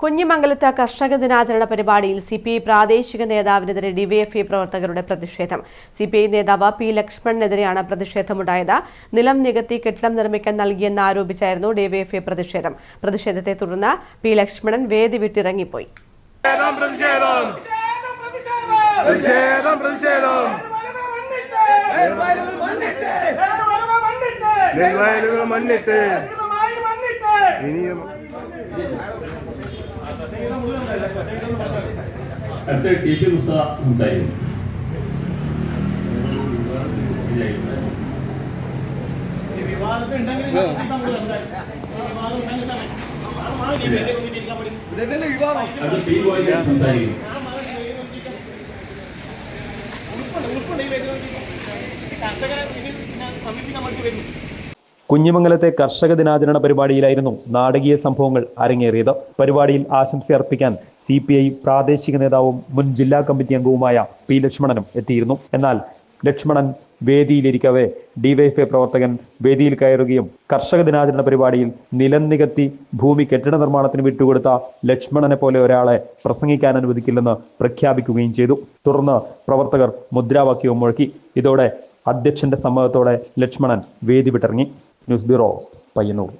കുഞ്ഞിമംഗലത്ത് കർഷക ദിനാചരണ പരിപാടിയിൽ സി പി ഐ പ്രാദേശിക നേതാവിനെതിരെ ഡിവൈഎഫ്ഐ പ്രവർത്തകരുടെ പ്രതിഷേധം. സി പി ഐ നേതാവ് പി ലക്ഷ്മണനെതിരെയാണ് പ്രതിഷേധമുണ്ടായത്. നിലം നികത്തി കെട്ടിടം നിർമ്മിക്കാൻ നൽകിയെന്ന് ആരോപിച്ചായിരുന്നു ഡിവൈഎഫ്ഐ പ്രതിഷേധം. പ്രതിഷേധത്തെ തുടർന്ന് പി ലക്ഷ്മണൻ വേദി വിട്ടിറങ്ങിപ്പോയി. മണ്ണിട്ട്. ഇനിയും അടുത്ത ടി പി മുസ്തഫ സംസാരിക്കും. അടുത്ത പി ഗോവിന്ദൻ സംസാരിക്കും. കുഞ്ഞിമംഗലത്തെ കർഷക ദിനാചരണ പരിപാടിയിലായിരുന്നു നാടകീയ സംഭവങ്ങൾ അരങ്ങേറിയത്. പരിപാടിയിൽ ആശംസ അർപ്പിക്കാൻ സി പി ഐ പ്രാദേശിക നേതാവും മുൻ ജില്ലാ കമ്മിറ്റി അംഗവുമായ പി ലക്ഷ്മണനും എത്തിയിരുന്നു. എന്നാൽ ലക്ഷ്മണൻ വേദിയിലിരിക്കവേ ഡിവൈഎഫ്ഐ പ്രവർത്തകൻ വേദിയിൽ കയറുകയും കർഷക ദിനാചരണ പരിപാടിയിൽ നിലം നികത്തി ഭൂമി കെട്ടിട നിർമ്മാണത്തിന് വിട്ടുകൊടുത്ത ലക്ഷ്മണനെ പോലെ ഒരാളെ പ്രസംഗിക്കാൻ അനുവദിക്കില്ലെന്ന് പ്രഖ്യാപിക്കുകയും ചെയ്തു. തുടർന്ന് പ്രവർത്തകർ മുദ്രാവാക്യവും മുഴക്കി. ഇതോടെ അധ്യക്ഷന്റെ സമ്മതത്തോടെ ലക്ഷ്മണൻ വേദി വിട്ടിറങ്ങി. Newsbureau по Яну.